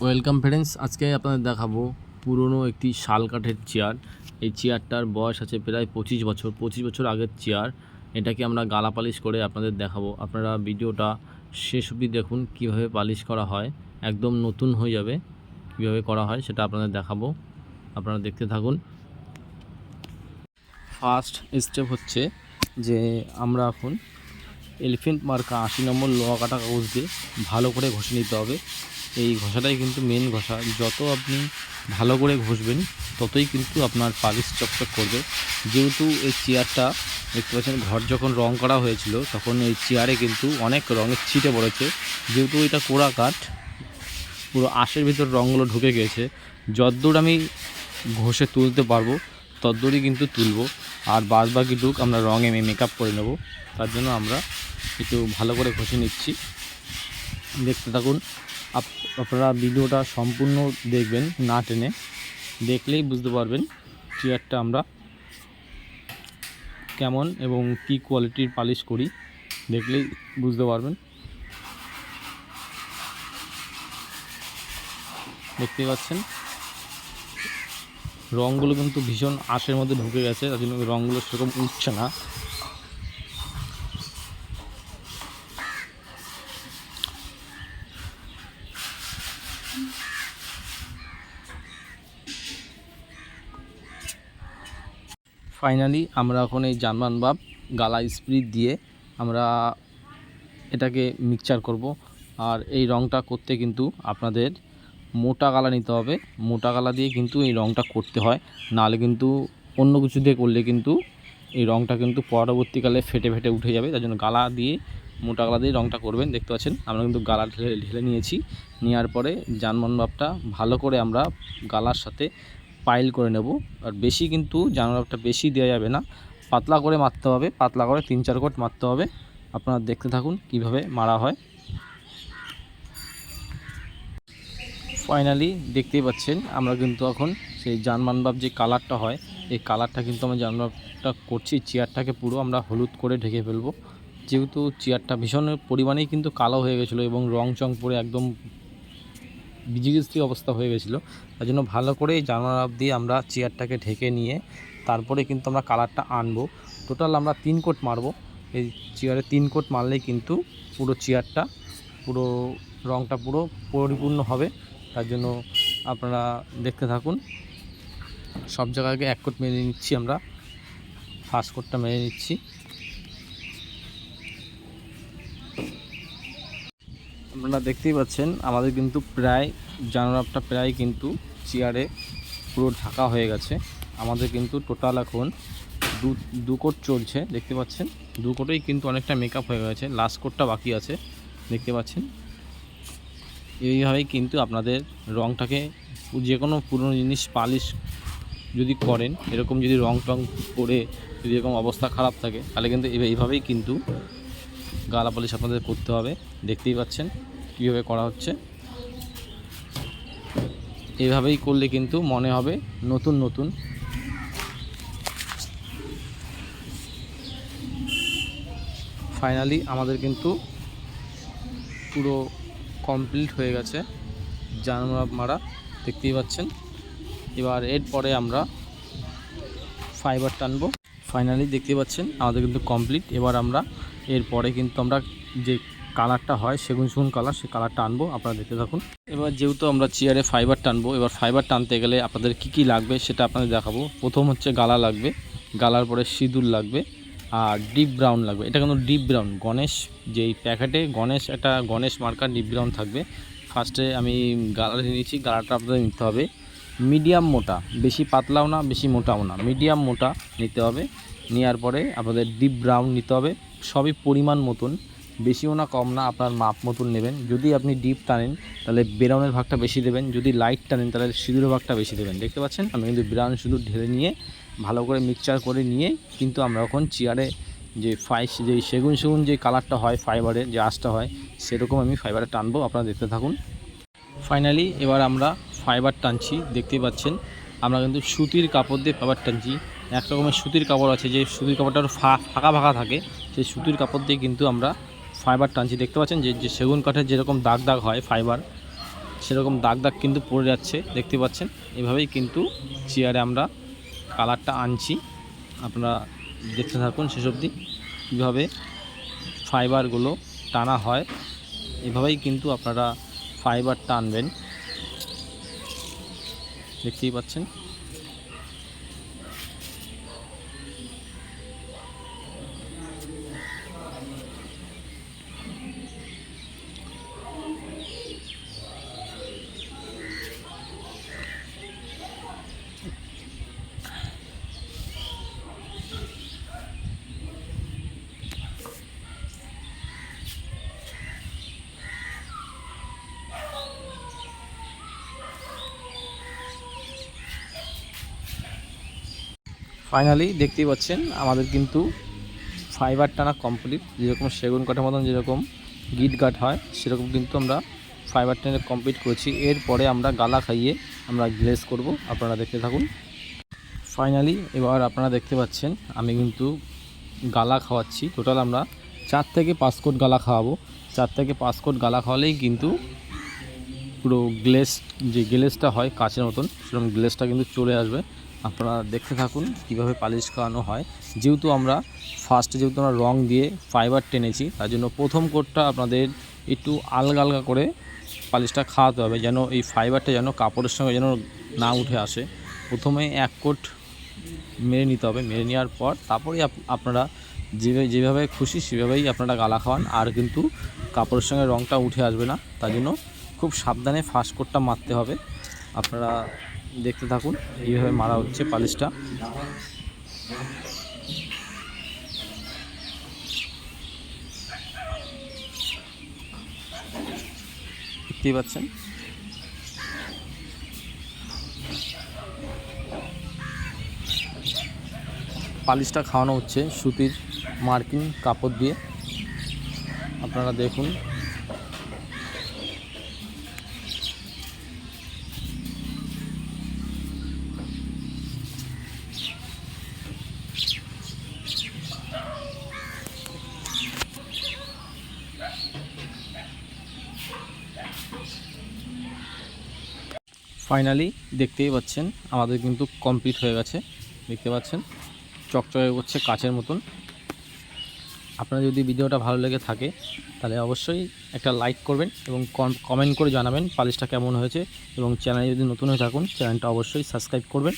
Welcome friends, আজকে আপনাদের দেখাবো পুরনো একটি শাল কাঠের চেয়ার। এই চেয়ারটার বয়স আছে প্রায় পঁচিশ বছর। পঁচিশ বছর আগের চেয়ার। এটাকে আমরা গালা পালিশ করে আপনাদের দেখাবো। আপনারা ভিডিওটা শেষ অবধি দেখুন, কীভাবে পালিশ করা হয়। একদম নতুন হয়ে যাবে কীভাবে করা হয় সেটা আপনাদের দেখাবো। আপনারা দেখতে থাকুন। ফার্স্ট স্টেপ হচ্ছে যে আমরা এখন এলিফেন্ট মার্কা আশি নম্বর লোহা কাটা কাগজ দিয়ে ভালো করে ঘষে নিতে হবে। এই ঘষাটাই কিন্তু মেন ঘষা। যত আপনি ভালো করে ঘষবেন, ততই কিন্তু আপনার পালিশ চকচক করবে। যেহেতু এই চেয়ারটা দেখতে পাচ্ছেন, ঘর যখন রং করা হয়েছিল, তখন এই চেয়ারে কিন্তু অনেক রঙের ছিটে পড়েছে। যেহেতু এটা কোড়া কাঠ, পুরো আশের ভিতর রঙগুলো ঢুকে গেছে। যদ্দূর আমি ঘষে তুলতে পারব, তদ্দূরই কিন্তু তুলবো। আর বাদ বাকিটুক আমরা রঙে মেকআপ করে নেব। তার জন্য আমরা একটু ভালো করে ঘষে নিচ্ছি। দেখতে থাকুন। আপ- আপনারা ভিডিওটা সম্পূর্ণ দেখবেন না টেনে। দেখলেই বুঝতে পারবেন চেয়ারটা আমরা কেমন এবং কী কোয়ালিটির পালিশ করি। দেখলেই বুঝতে পারবেন। দেখতে পাচ্ছেন? রঙগুলো কিন্তু ভীষণ আশের মধ্যে ঢুকে গেছে, তার জন্য রঙগুলো সেরকম উঠছে না। ফাইনালি আমরা এখন এই জার্মান বাপ গালা স্প্রিট দিয়ে আমরা এটাকে মিক্সচার করব। আর এই রঙটা করতে কিন্তু আপনাদের মোটা গালা নিতে হবে। মোটা গালা দিয়ে কিন্তু এই রঙটা করতে হয়। নাহলে কিন্তু অন্য কিছু দিয়ে করলে কিন্তু এই রঙটা কিন্তু পরবর্তীকালে ফেটে ফেটে উঠে যাবে। তার জন্য গালা দিয়ে মোটা গালা দিয়ে রঙটা করবেন। দেখতে পাচ্ছেন, আমরা কিন্তু গালা ঢেলে ঢেলে নিয়েছি। নেওয়ার পরে বাপটা ভালো করে আমরা গালার সাথে পাইল করে নেব। আর বেশি কিন্তু বাপটা বেশি দেওয়া যাবে না। পাতলা করে মারতে হবে, পাতলা করে তিন চার কোট মারতে হবে। আপনারা দেখতে থাকুন কীভাবে মারা হয়। ফাইনালি দেখতেই পাচ্ছেন, আমরা কিন্তু এখন সেই জানমানবাব যে কালারটা হয়, এই কালারটা কিন্তু আমরা জানমানবাবটা করছি, চেয়ারটাকে পুরো আমরা হলুদ করে ঢেকে ফেলব। যেহেতু চেয়ারটা ভীষণ পরিমাণেই কিন্তু কালো হয়ে গেছিল এবং রং চং পরে একদম বিজিগিস্তি অবস্থা হয়ে গেছিল। তার জন্য ভালো করে জানমানবাব দিয়ে আমরা চেয়ারটাকে ঢেকে নিয়ে তারপরে কিন্তু আমরা কালারটা আনব। টোটাল আমরা তিন কোট মারবো। এই চেয়ারে তিন কোট মারলেই কিন্তু পুরো চেয়ারটা, পুরো রংটা পুরো পরিপূর্ণ হবে। তার জন্য আপনারা দেখতে থাকুন। সব জায়গাকে এক কোট মেরে নিচ্ছি আমরা। ফার্স্ট কোটটা মেরে নিচ্ছি। আপনারা দেখতেই পাচ্ছেন, আমাদের কিন্তু প্রায় জানোয়ারটা প্রায় কিন্তু চেয়ারে পুরো ঢাকা হয়ে গেছে। আমাদের কিন্তু টোটাল এখন দু দু কোট চলছে, দেখতে পাচ্ছেন? দু কোটেই কিন্তু অনেকটা মেকআপ হয়ে গেছে লাস্ট কোটটা বাকি আছে, দেখতে পাচ্ছেন? এইভাবেই কিন্তু আপনাদের রঙটাকে যে কোনো পুরনো জিনিস পালিশ যদি করেন, এরকম যদি রং টং করে যদি এরকম অবস্থা খারাপ থাকে, তাহলে কিন্তু এইভা- এইভাবেই কিন্তু গালা পালিশ আপনাদের করতে হবে, দেখতেই পাচ্ছেন? কীভাবে করা হচ্ছে। এভাবেই করলে কিন্তু মনে হবে নতুন নতুন। ফাইনালি আমাদের কিন্তু পুরো কমপ্লিট হয়ে গেছে। জানুয়ার মারা দেখতেই পাচ্ছেন। এবার এরপরে আমরা ফাইবার টানবো। ফাইনালি দেখতে পাচ্ছেন, আমাদের কিন্তু কমপ্লিট এবার আমরা এরপরে কিন্তু আমরা যে কালারটা হয়, সেগুন সেগুন কালার সেই কালারটা আনব, আপনারা দেখতে থাকুন। এবার যেহেতু আমরা চেয়ারে ফাইবার টানবো, এবার ফাইবার টানতে গেলে আপনাদের কি কি লাগবে সেটা আপনাদের দেখাবো। প্রথম হচ্ছে গালা লাগবে, গালার পরে সিঁদুর লাগবে, আর ডিপ ব্রাউন লাগবে। এটা কিন্তু ডিপ ব্রাউন গণেশ যেই প্যাকেটে গণেশ, একটা গণেশ মার্কার ডিপ ব্রাউন থাকবে। ফার্স্টে আমি গালা নিয়েছি গালাটা আপনাদের নিতে হবে। মিডিয়াম মোটা, বেশি পাতলাও না, বেশি মোটাও না। মিডিয়াম মোটা নিতে হবে, নেওয়ার পরে আপনাদের ডিপ ব্রাউন নিতে হবে। সবই পরিমাণ মতন। বেশিও না, কম না, আপনার মাপ মতন নেবেন। যদি আপনি ডিপ টানেন, তাহলে ব্রাউনের ভাগটা বেশি দেবেন। যদি লাইট টানেন, তাহলে সিঁদুরের ভাগটা বেশি দেবেন। দেখতে পাচ্ছেন? আমি কিন্তু ব্রাউন সিঁদুর ঢেলে নিয়ে, ভালো করে মিক্সচার করে নিয়ে, কিন্তু আমরা এখন চেয়ারে যে ফাই যে সেগুন সেগুন যে কালারটা হয় ফাইবারের যে আঁশটা হয়, সেরকম আমি ফাইবারে টানবো। আপনারা দেখতে থাকুন। ফাইনালি এবার আমরা ফাইবার টানছি। দেখতেই পাচ্ছেন, আমরা কিন্তু সুতির কাপড় দিয়ে ফাইবার টানছি। এক রকমের সুতির কাপড় আছে, যে সুতির কাপড়টা ফাঁকা ফাঁকা থাকে, সেই সুতির কাপড় দিয়ে কিন্তু আমরা ফাইবার টানছি। দেখতে পাচ্ছেন যে যে সেগুন কাঠের যেরকম দাগ দাগ হয় ফাইবার, সেরকম দাগ দাগ কিন্তু পড়ে যাচ্ছে, দেখতে পাচ্ছেন। এভাবেই কিন্তু চেয়ারে আমরা কালারটা আনছি। আপনারা দেখতে থাকুন শেষ অবধি কীভাবে ফাইবারগুলো টানা হয়। এভাবেই কিন্তু আপনারা ফাইবার টানবেন। দেখতেই পাচ্ছেন। ফাইনালি দেখতেই পাচ্ছেন, আমাদের কিন্তু ফাইবার টানা কমপ্লিট যেরকম সেগুন কাঠের মতন যেরকম গিট গাট হয়, সেরকম কিন্তু আমরা ফাইবার টেনে কমপ্লিট করেছি। এরপরে আমরা গালা খাইয়ে আমরা গ্লেজ করব। আপনারা দেখতে থাকুন। ফাইনালি এবার আপনারা দেখতে পাচ্ছেন, আমি কিন্তু গালা খাওয়াচ্ছি। টোটাল আমরা চার থেকে পাঁচ কোট গালা খাওয়াবো। চার থেকে পাঁচ কোট গালা খাওয়ালেই কিন্তু পুরো গ্লেস যে গ্লেসটা হয় কাঁচের মতন, সেরকম গ্লেসটা কিন্তু চলে আসবে। আপনারা দেখতে থাকুন কীভাবে পালিশ খাওয়ানো হয়। যেহেতু আমরা ফার্স্টে যেহেতু আমরা রং দিয়ে ফাইবার টেনেছি, তার জন্য প্রথম কোটটা আপনাদের একটু আলগা আলগা করে পালিশটা খাওয়াতে হবে যেন এই ফাইবারটা যেন কাপড়ের সঙ্গে যেন না উঠে আসে। প্রথমে এক কোট মেরে নিতে হবে, মেরে নেওয়ার পর তারপরেই আপ- আপনারা যেভাবে যেভাবে খুশি সেভাবেই আপনারা গালা খাওয়ান। আর কিন্তু কাপড়ের সঙ্গে রংটা উঠে আসবে না, তার জন্য খুব সাবধানে ফার্স্ট কোটটা মারতে হবে। আপনারা দেখতে থাকুন, এইভাবে মারা হচ্ছে পালিশটা। দেখতেই পাচ্ছেন। পালিশটা খাওয়ানো হচ্ছে, সুতির মার্কিন কাপড় দিয়ে। আপনারা দেখুন। ফাইনালি দেখতেই পাচ্ছেন, আমাদের কিন্তু কমপ্লিট হয়ে গেছে। দেখতে পাচ্ছেন, চকচকে করছে কাচের মতন। আপনারা যদি ভিডিওটা ভালো লেগে থাকে, তাহলে অবশ্যই একটা লাইক করবেন এবং কমেন্ট করে জানাবেন পালিশটা কেমন হয়েছে এবং চ্যানেলে যদি নতুন হয়ে থাকুন চ্যানেলটা অবশ্যই সাবস্ক্রাইব করবেন।